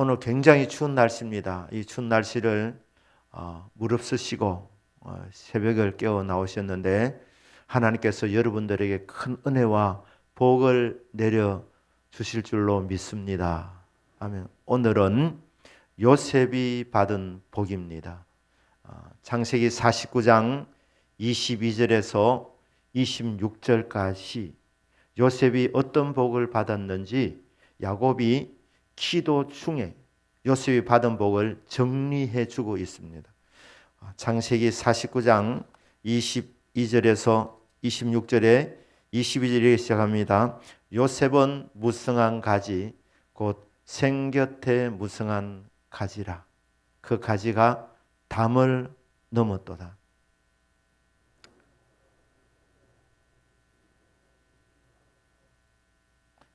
오늘 굉장히 추운 날씨입니다. 이 추운 날씨를 어, 무릅쓰시고 어, 새벽을 깨어 나오셨는데 하나님께서 여러분들에게 큰 은혜와 복을 내려 주실 줄로 믿습니다. 아멘. 오늘은 요셉이 받은 복입니다. 어, 창세기 49장 22절에서 26절까지 요셉이 어떤 복을 받았는지 야곱이 기도 중에 요셉이 받은 복을 정리해 주고 있습니다. 어, 창세기 49장 22절에서 26절에 22절에 시작합니다. 요셉은 무성한 가지 곧 생곁에 무성한 가지라. 그 가지가 담을 넘었도다.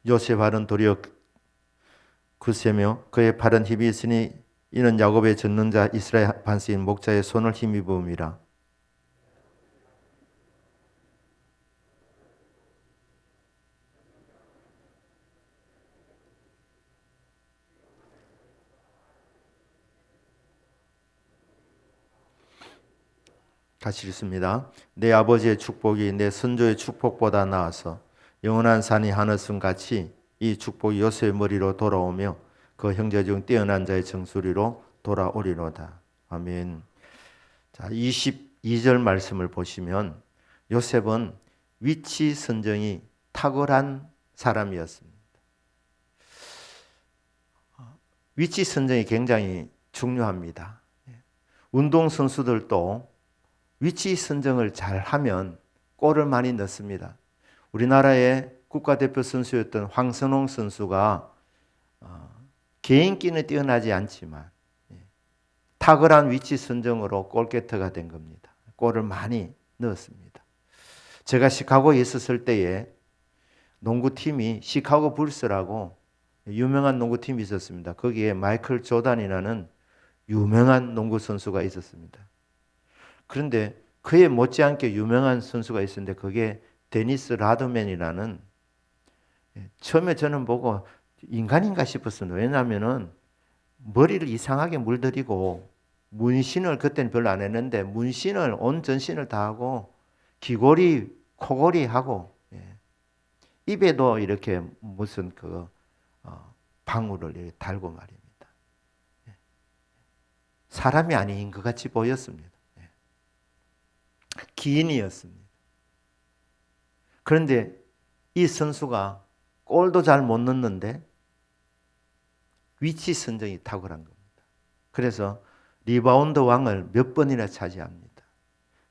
요셉 발은 도리어 굳세며 그의 발은 힘이 있으니 이는 야곱의 전능자 이스라엘 반스인 목자의 손을 힘입음이라. 같이 읽습니다. 내 아버지의 축복이 내 선조의 축복보다 나아서 영원한 산이 하늘승 같이 이 축복이 요셉의 머리로 돌아오며 그 형제 중 뛰어난 자의 정수리로 돌아오리로다. 아멘. 자, 22절 말씀을 보시면 요셉은 위치 선정이 탁월한 사람이었습니다. 위치 선정이 굉장히 중요합니다. 운동 선수들도 위치 선정을 잘 하면 골을 많이 넣습니다. 우리나라의 국가대표 선수였던 황선홍 선수가 어, 개인기는 뛰어나지 않지만 예, 탁월한 위치 선정으로 골게터가 된 겁니다. 골을 많이 넣었습니다. 제가 시카고에 있었을 때에 농구팀이 시카고 불스라고 유명한 농구팀이 있었습니다. 거기에 마이클 조단이라는 유명한 농구 선수가 있었습니다. 그런데 그에 못지않게 유명한 선수가 있었는데 그게 데니스 라드맨이라는 예, 처음에 저는 보고 인간인가 싶었어요. 왜냐하면은 머리를 이상하게 물들이고 문신을 그때는 별로 안 했는데 문신을 온 전신을 다 하고 귀걸이, 코걸이 하고 예. 입에도 이렇게 무슨 그 어, 방울을 달고 말입니다. 예. 사람이 아닌 것 같이 보였습니다. 예. 기인이었습니다. 그런데 이 선수가 골도 잘 못 넣는데 위치 선정이 탁월한 겁니다. 그래서 리바운드 왕을 몇 번이나 차지합니다.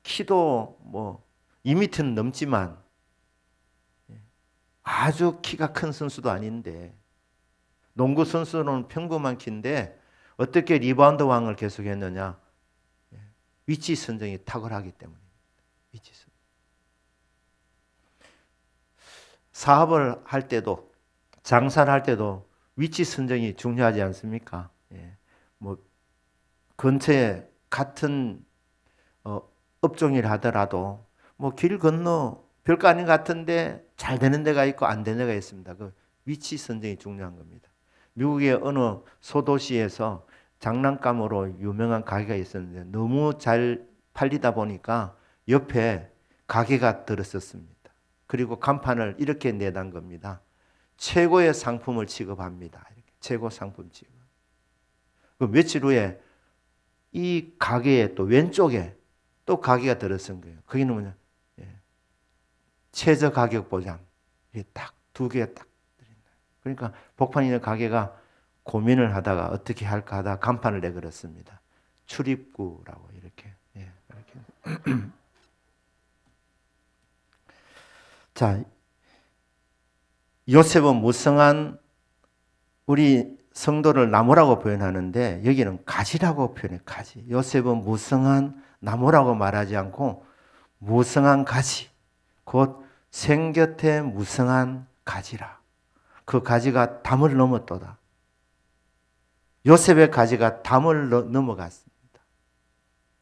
키도 뭐 2m는 넘지만 아주 키가 큰 선수도 아닌데 농구 선수는 평범한 키인데 어떻게 리바운드 왕을 계속했느냐? 위치 선정이 탁월하기 때문입니다. 위치 선정. 사업을 할 때도 장사를 할 때도 위치 선정이 중요하지 않습니까? 예. 뭐 근처에 같은 어, 업종일 하더라도 뭐 길 건너 별거 아닌 것 같은데 잘 되는 데가 있고 안 되는 데가 있습니다. 그 위치 선정이 중요한 겁니다. 미국의 어느 소도시에서 장난감으로 유명한 가게가 있었는데 너무 잘 팔리다 보니까 옆에 가게가 들었었습니다. 그리고 간판을 이렇게 내단 겁니다. 최고의 상품을 취급합니다. 최고 상품 취급. 그 며칠 후에 이 가게의 또 왼쪽에 또 가게가 들어선 거예요. 거기는 뭐냐? 예. 최저 가격 보장. 딱두 개 딱. 그러니까 복판 있는 가게가 고민을 하다가 어떻게 할까 하다 간판을 내걸었습니다. 출입구라고 이렇게. 예, 이렇게. 자, 요셉은 무성한 우리 성도를 나무라고 표현하는데 여기는 가지라고 표현해 가지. 요셉은 무성한 나무라고 말하지 않고 무성한 가지. 곧 생곁에 무성한 가지라. 그 가지가 담을 넘었도다. 요셉의 가지가 담을 넘어갔습니다.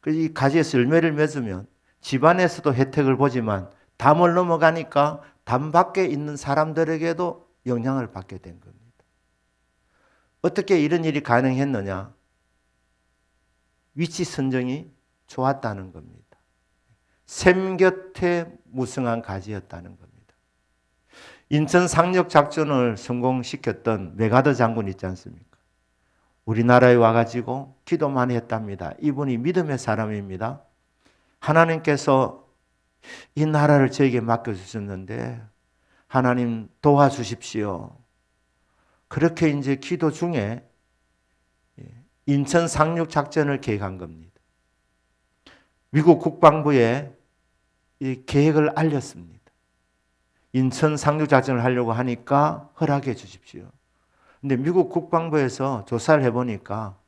이 가지에서 열매를 맺으면 집안에서도 혜택을 보지만 담을 넘어가니까 담 밖에 있는 사람들에게도 영향을 받게 된 겁니다. 어떻게 이런 일이 가능했느냐? 위치 선정이 좋았다는 겁니다. 샘 곁에 무성한 가지였다는 겁니다. 인천 상륙 작전을 성공시켰던 메가더 장군 있지 않습니까? 우리나라에 와가지고 기도 많이 했답니다. 이분이 믿음의 사람입니다. 하나님께서 이 나라를 저에게 맡겨주셨는데 하나님 도와주십시오. 그렇게 이제 기도 중에 인천 상륙 작전을 계획한 겁니다. 미국 국방부에 이 계획을 알렸습니다. 인천 상륙 작전을 하려고 하니까 허락해 주십시오. 근데 미국 국방부에서 조사를 해보니까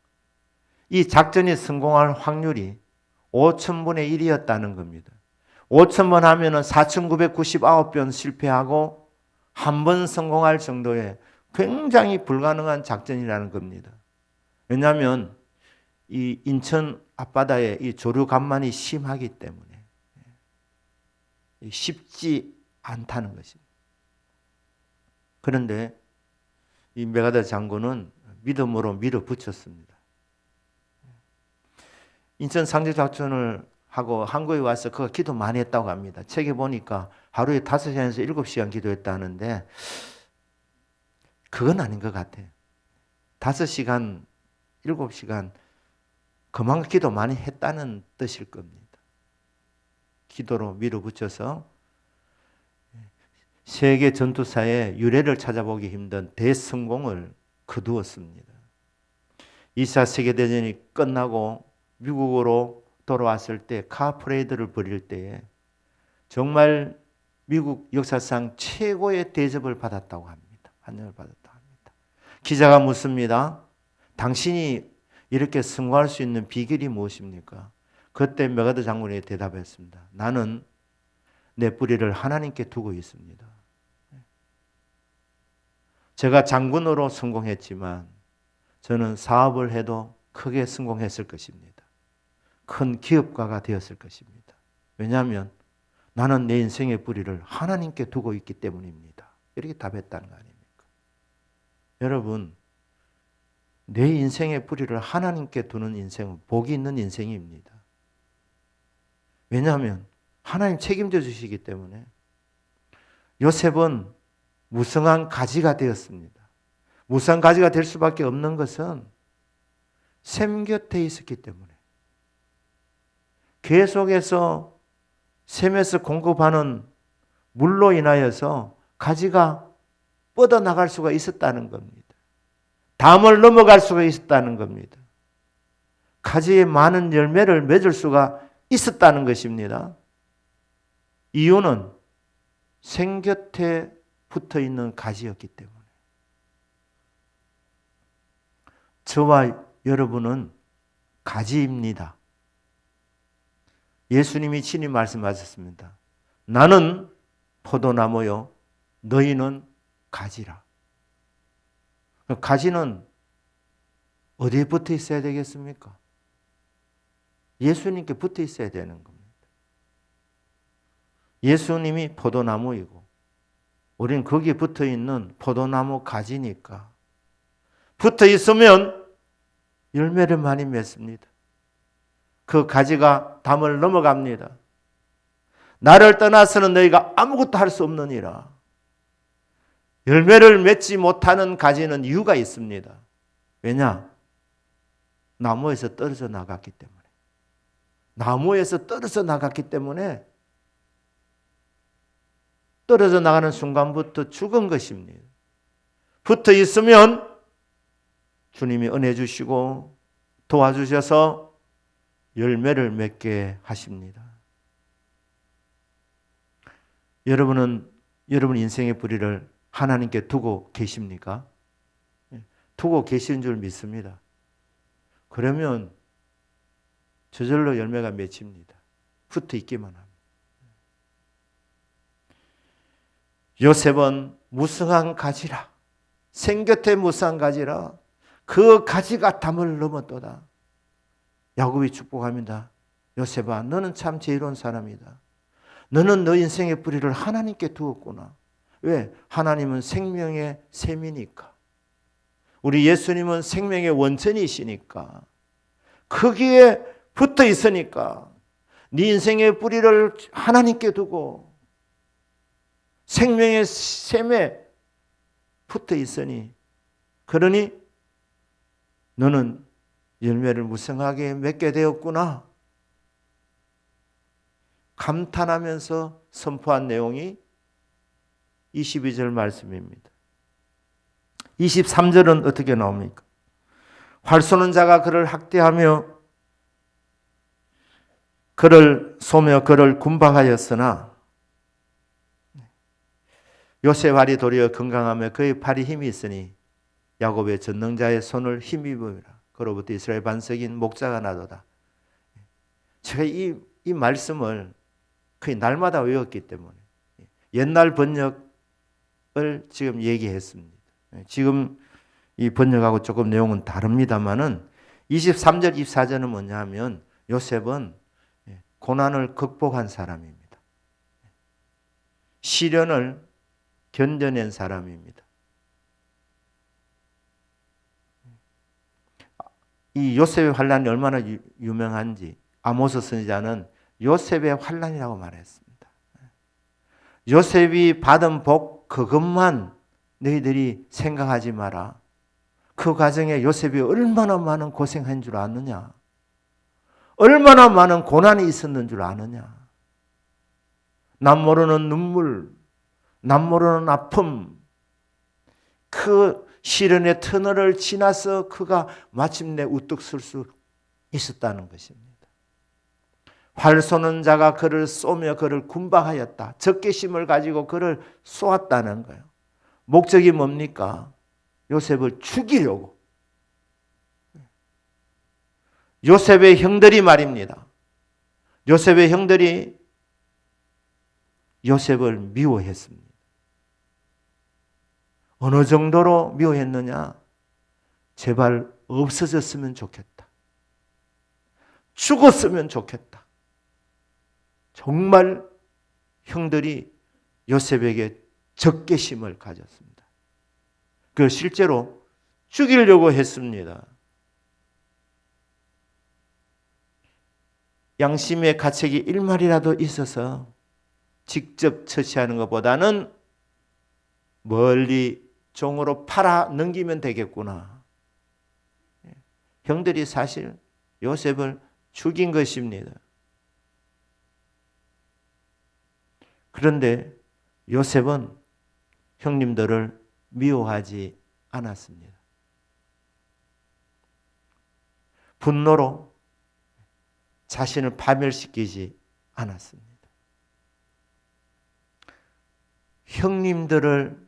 이 작전이 성공할 확률이 5천분의 1이었다는 겁니다. 5천번 하면은 4,999번 실패하고 한 번 성공할 정도의 굉장히 불가능한 작전이라는 겁니다. 왜냐하면 이 인천 앞바다에 이 조류 간만이 심하기 때문에 쉽지 않다는 것입니다. 그런데 이 메가다 장군은 믿음으로 밀어붙였습니다. 인천 상륙 작전을 하고 한국에 와서 그 기도 많이 했다고 합니다. 책에 보니까 하루에 5시간에서 7시간 기도했다는데 그건 아닌 것 같아요. 5시간, 7시간 그만큼 기도 많이 했다는 뜻일 겁니다. 기도로 밀어붙여서 세계 전투사의 유래를 찾아보기 힘든 대성공을 거두었습니다. 2차 세계대전이 끝나고 미국으로 돌아왔을 때 카프레이드를 벌일 때에 정말 미국 역사상 최고의 대접을 받았다고 합니다. 환영을 받았다고 합니다. 기자가 묻습니다. 당신이 이렇게 성공할 수 있는 비결이 무엇입니까? 그때 메가드 장군이 대답했습니다. 나는 내 뿌리를 하나님께 두고 있습니다. 제가 장군으로 성공했지만 저는 사업을 해도 크게 성공했을 것입니다. 큰 기업가가 되었을 것입니다. 왜냐하면 나는 내 인생의 뿌리를 하나님께 두고 있기 때문입니다. 이렇게 답했다는 거 아닙니까? 여러분, 내 인생의 뿌리를 하나님께 두는 인생은 복이 있는 인생입니다. 왜냐하면 하나님 책임져 주시기 때문에 요셉은 무성한 가지가 되었습니다. 무성한 가지가 될 수밖에 없는 것은 샘 곁에 있었기 때문에 계속해서 샘에서 공급하는 물로 인하여서 가지가 뻗어 나갈 수가 있었다는 겁니다. 담을 넘어갈 수가 있었다는 겁니다. 가지에 많은 열매를 맺을 수가 있었다는 것입니다. 이유는 생곁에 붙어 있는 가지였기 때문에. 저와 여러분은 가지입니다. 예수님이 친히 말씀하셨습니다. 나는 포도나무요, 너희는 가지라. 가지는 어디에 붙어 있어야 되겠습니까? 예수님께 붙어 있어야 되는 겁니다. 예수님이 포도나무이고, 우리는 거기에 붙어 있는 포도나무 가지니까, 붙어 있으면 열매를 많이 맺습니다. 그 가지가 담을 넘어갑니다. 나를 떠나서는 너희가 아무것도 할 수 없느니라. 열매를 맺지 못하는 가지는 이유가 있습니다. 왜냐? 나무에서 떨어져 나갔기 때문에. 나무에서 떨어져 나갔기 때문에 떨어져 나가는 순간부터 죽은 것입니다. 붙어 있으면 주님이 은혜 주시고 도와주셔서 열매를 맺게 하십니다. 여러분은 여러분 인생의 뿌리를 하나님께 두고 계십니까? 예, 두고 계시는 줄 믿습니다. 그러면 저절로 열매가 맺힙니다. 붙어 있기만 합니다. 요셉은 무성한 가지라. 생곁에 무성한 가지라. 그 가지가 담을 넘었도다. 야곱이 축복합니다. 요셉아, 너는 참 지혜로운 사람이다. 너는 너 인생의 뿌리를 하나님께 두었구나. 왜? 하나님은 생명의 샘이니까. 우리 예수님은 생명의 원천이시니까 거기에 붙어 있으니까 네 인생의 뿌리를 하나님께 두고 생명의 샘에 붙어 있으니 그러니 너는 열매를 무성하게 맺게 되었구나. 감탄하면서 선포한 내용이 22절 말씀입니다. 23절은 어떻게 나옵니까? 활 쏘는 자가 그를 학대하며 그를 쏘며 그를 군박하였으나 요셉 발이 도리어 건강하며 그의 팔이 힘이 있으니 야곱의 전능자의 손을 힘입으라. 그로부터 이스라엘 반석인 목자가 나도다. 제가 이, 이 말씀을 거의 날마다 외웠기 때문에 옛날 번역을 지금 얘기했습니다. 지금 이 번역하고 조금 내용은 다릅니다만은 23절, 24절은 뭐냐 하면 요셉은 고난을 극복한 사람입니다. 시련을 견뎌낸 사람입니다. 이 요셉의 환란이 얼마나 유, 유명한지 아모스 선지자는 요셉의 환란이라고 말했습니다. 요셉이 받은 복 그것만 너희들이 생각하지 마라. 그 과정에 요셉이 얼마나 많은 고생한 줄 아느냐? 얼마나 많은 고난이 있었는 줄 아느냐? 남 모르는 눈물, 남 모르는 아픔, 그 시련의 터널을 지나서 그가 마침내 우뚝 설 수 있었다는 것입니다. 활 쏘는 자가 그를 쏘며 그를 군박하였다. 적개심을 가지고 그를 쏘았다는 거예요. 목적이 뭡니까? 요셉을 죽이려고. 요셉의 형들이 말입니다. 요셉의 형들이 요셉을 미워했습니다. 어느 정도로 미워했느냐? 제발 없어졌으면 좋겠다. 죽었으면 좋겠다. 정말 형들이 요셉에게 적개심을 가졌습니다. 그 실제로 죽이려고 했습니다. 양심의 가책이 일말이라도 있어서 직접 처치하는 것보다는 멀리 종으로 팔아 넘기면 되겠구나. 형들이 사실 요셉을 죽인 것입니다. 그런데 요셉은 형님들을 미워하지 않았습니다. 분노로 자신을 파멸시키지 않았습니다. 형님들을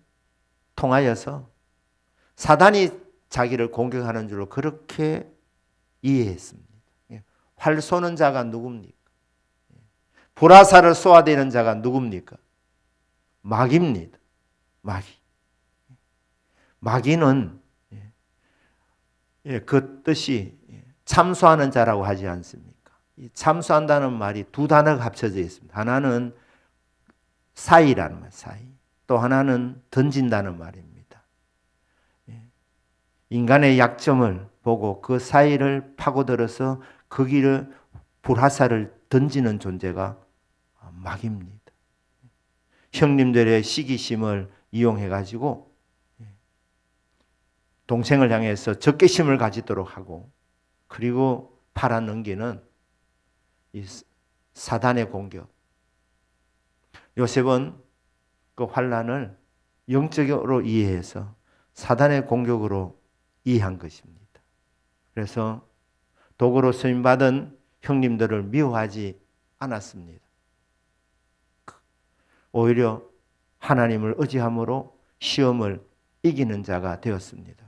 통하여서 사단이 자기를 공격하는 줄로 그렇게 이해했습니다. 예. 활 쏘는 자가 누굽니까? 예. 불화살을 쏘아대는 자가 누굽니까? 마귀입니다. 마귀. 마귀는 예, 그 뜻이 참소하는 자라고 하지 않습니까? 참소한다는 말이 두 단어가 합쳐져 있습니다. 하나는 사이라는 말, 사이. 또 하나는 던진다는 말입니다. 예. 인간의 약점을 보고 그 사이를 파고들어서 그 길을 불화살을 던지는 존재가 마귀입니다. 형님들의 시기심을 이용해 가지고 예. 동생을 향해서 적개심을 가지도록 하고 그리고 팔아넘기는 이 사단의 공격. 요셉은 그 환란을 영적으로 이해해서 사단의 공격으로 이해한 것입니다. 그래서 도구로 쓰임 받은 형님들을 미워하지 않았습니다. 오히려 하나님을 의지함으로 시험을 이기는 자가 되었습니다.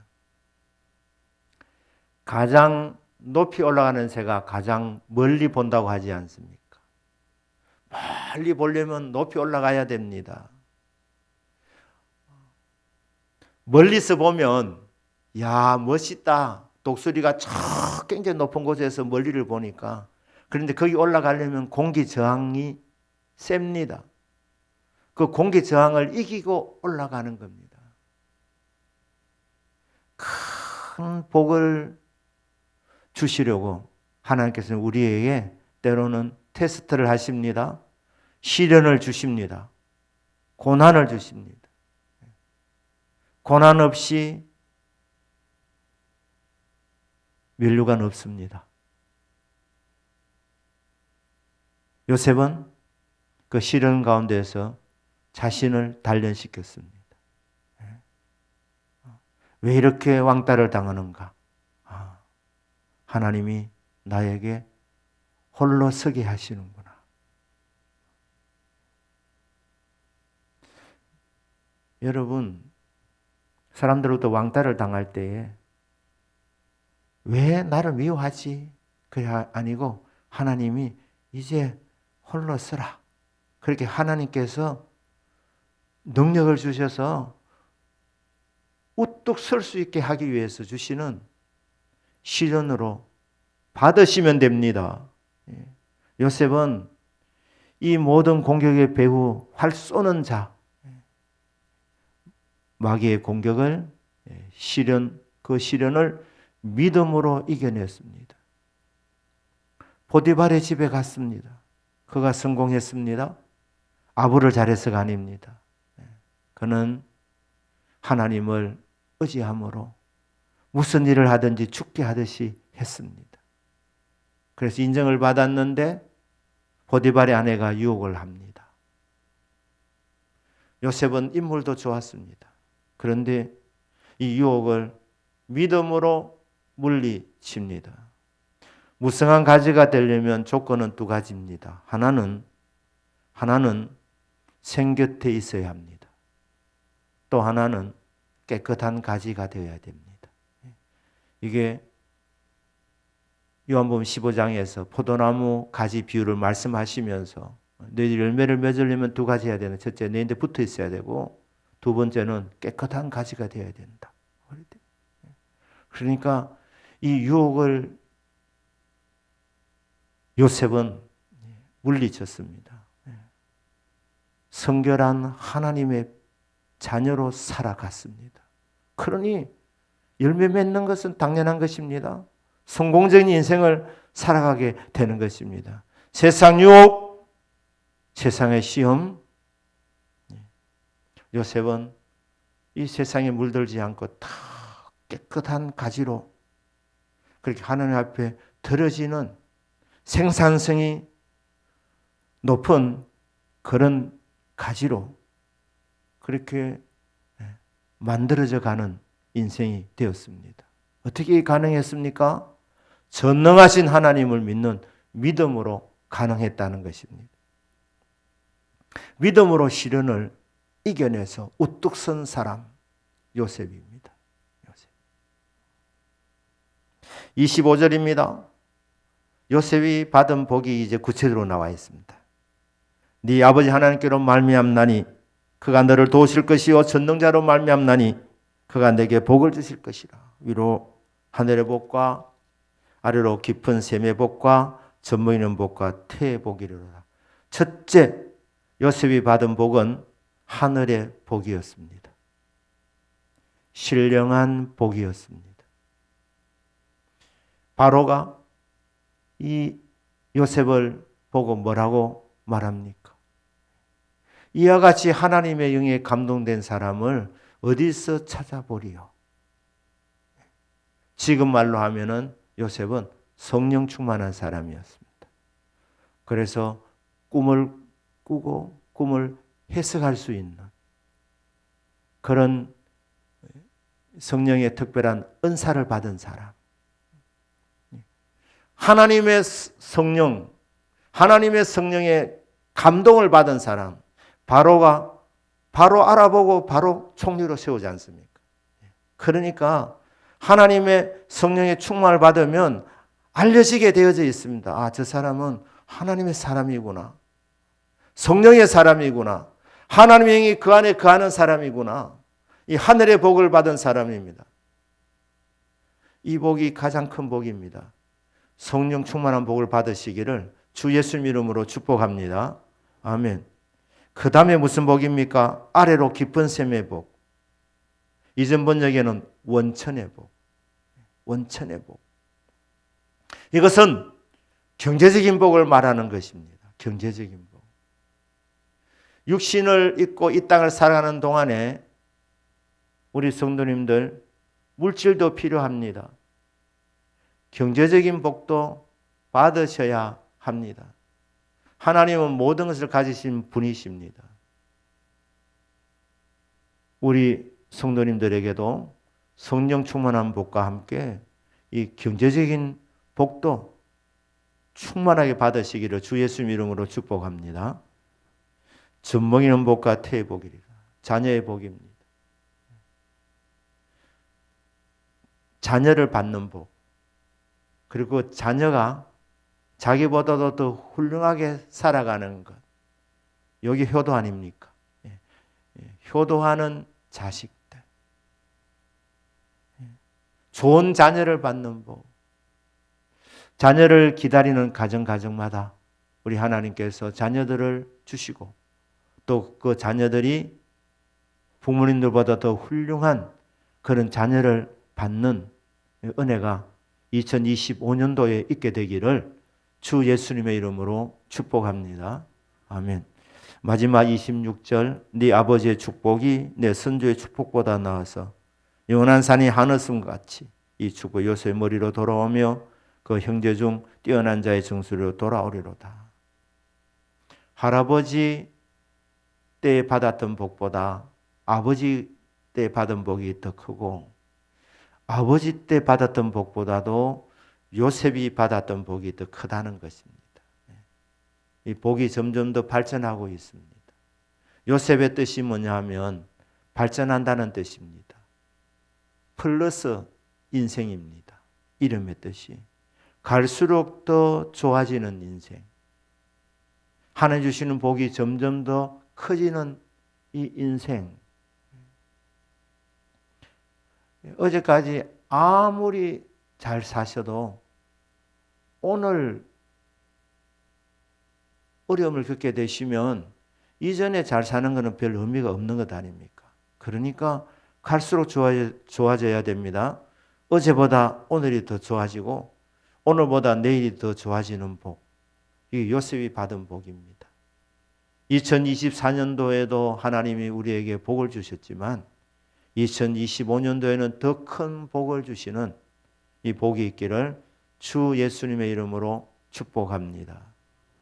가장 높이 올라가는 새가 가장 멀리 본다고 하지 않습니까? 멀리 보려면 높이 올라가야 됩니다. 멀리서 보면 야 멋있다 독수리가 저 굉장히 높은 곳에서 멀리를 보니까 그런데 거기 올라가려면 공기 저항이 셉니다. 그 공기 저항을 이기고 올라가는 겁니다. 큰 복을 주시려고 하나님께서는 우리에게 때로는 테스트를 하십니다. 시련을 주십니다. 고난을 주십니다. 고난 없이 면류관 없습니다. 요셉은 그 시련 가운데에서 자신을 단련시켰습니다. 왜 이렇게 왕따를 당하는가? 아, 하나님이 나에게 홀로 서게 하시는구나. 여러분, 사람들로부터 왕따를 당할 때에 왜 나를 미워하지? 그게 아니고 하나님이 이제 홀로 서라. 그렇게 하나님께서 능력을 주셔서 우뚝 설 수 있게 하기 위해서 주시는 시련으로 받으시면 됩니다. 예. 요셉은 이 모든 공격의 배후 활 쏘는 자, 예. 마귀의 공격을 예, 시련 그 시련을 믿음으로 이겨냈습니다. 보디발의 집에 갔습니다. 그가 성공했습니다. 아부를 잘해서가 아닙니다. 그는 하나님을 의지함으로 무슨 일을 하든지 죽게 하듯이 했습니다. 그래서 인정을 받았는데 보디발의 아내가 유혹을 합니다. 요셉은 인물도 좋았습니다. 그런데 이 유혹을 믿음으로 물리칩니다. 무성한 가지가 되려면 조건은 두 가지입니다. 하나는 하나는 생곁에 있어야 합니다. 또 하나는 깨끗한 가지가 되어야 됩니다. 이게 요한복음 15장에서 포도나무 가지 비율을 말씀하시면서 너희 열매를 맺으려면 두 가지 해야 되는 첫째 너희한테 붙어 있어야 되고 두 번째는 깨끗한 가지가 되어야 된다. 그러니까 이 유혹을 요셉은 물리쳤습니다. 성결한 하나님의 자녀로 살아갔습니다. 그러니 열매 맺는 것은 당연한 것입니다. 성공적인 인생을 살아가게 되는 것입니다. 세상 유혹, 세상의 시험, 요셉은 이 세상에 물들지 않고 다 깨끗한 가지로 그렇게 하나님 앞에 들어지는 생산성이 높은 그런 가지로 그렇게 만들어져 가는 인생이 되었습니다. 어떻게 가능했습니까? 전능하신 하나님을 믿는 믿음으로 가능했다는 것입니다. 믿음으로 시련을 이겨내서 우뚝 선 사람 요셉입니다. 요셉. 25절입니다. 요셉이 받은 복이 이제 구체적으로 나와 있습니다. 네 아버지 하나님께로 말미암나니 그가 너를 도우실 것이요 전능자로 말미암나니 그가 내게 복을 주실 것이라. 위로 하늘의 복과 아래로 깊은 샘의 복과 젖모이는 복과 태의 복이로라. 첫째 요셉이 받은 복은 하늘의 복이었습니다. 신령한 복이었습니다. 바로가 이 요셉을 보고 뭐라고 말합니까? 이와 같이 하나님의 영에 감동된 사람을 어디서 찾아보리요? 지금 말로 하면은 요셉은 성령 충만한 사람이었습니다. 그래서 꿈을 꾸고 꿈을 해석할 수 있는 그런 성령의 특별한 은사를 받은 사람. 하나님의 성령, 하나님의 성령의 감동을 받은 사람, 바로가 바로 알아보고 바로 총리로 세우지 않습니까? 그러니까 하나님의 성령의 충만을 받으면 알려지게 되어져 있습니다. 아, 저 사람은 하나님의 사람이구나. 성령의 사람이구나. 하나님의 영이 그 안에 거하는 사람이구나. 이 하늘의 복을 받은 사람입니다. 이 복이 가장 큰 복입니다. 성령 충만한 복을 받으시기를 주 예수 이름으로 축복합니다. 아멘. 그 다음에 무슨 복입니까? 아래로 깊은 샘의 복. 이전 번역에는 원천의 복. 원천의 복. 이것은 경제적인 복을 말하는 것입니다. 경제적인 복. 육신을 입고 이 땅을 살아가는 동안에 우리 성도님들 물질도 필요합니다. 경제적인 복도 받으셔야 합니다. 하나님은 모든 것을 가지신 분이십니다. 우리 성도님들에게도 성령 충만한 복과 함께 이 경제적인 복도 충만하게 받으시기를 주 예수님 이름으로 축복합니다. 젖먹이는 복과 태의 복이리라. 자녀의 복입니다. 자녀를 받는 복. 그리고 자녀가 자기보다도 더 훌륭하게 살아가는 것. 여기 효도 아닙니까? 예. 예. 효도하는 자식들. 예. 좋은 자녀를 받는 복. 자녀를 기다리는 가정 가정마다 우리 하나님께서 자녀들을 주시고 또 그 자녀들이 부모님들보다 더 훌륭한 그런 자녀를 받는 은혜가 2025년도에 있게 되기를 주 예수님의 이름으로 축복합니다. 아멘. 마지막 26절 네 아버지의 축복이 내 선조의 축복보다 나아서 영원한 산이 하늘섬 같이 이 축복 요셉의 머리로 돌아오며 그 형제 중 뛰어난 자의 정수로 돌아오리로다. 할아버지 때 받았던 복보다 아버지 때 받은 복이 더 크고 아버지 때 받았던 복보다도 요셉이 받았던 복이 더 크다는 것입니다. 이 복이 점점 더 발전하고 있습니다. 요셉의 뜻이 뭐냐 하면 발전한다는 뜻입니다. 플러스 인생입니다. 이름의 뜻이. 갈수록 더 좋아지는 인생. 하나님 주시는 복이 점점 더 커지는 이 인생. 어제까지 아무리 잘 사셔도 오늘 어려움을 겪게 되시면 이전에 잘 사는 것은 별 의미가 없는 것 아닙니까? 그러니까 갈수록 좋아져 야 됩니다. 어제보다 오늘이 더 좋아지고 오늘보다 내일이 더 좋아지는 복. 이 요셉이 받은 복입니다. 2024년도에도 하나님이 우리에게 복을 주셨지만 2025년도에는 더 큰 복을 주시는 이 복이 있기를 주 예수님의 이름으로 축복합니다.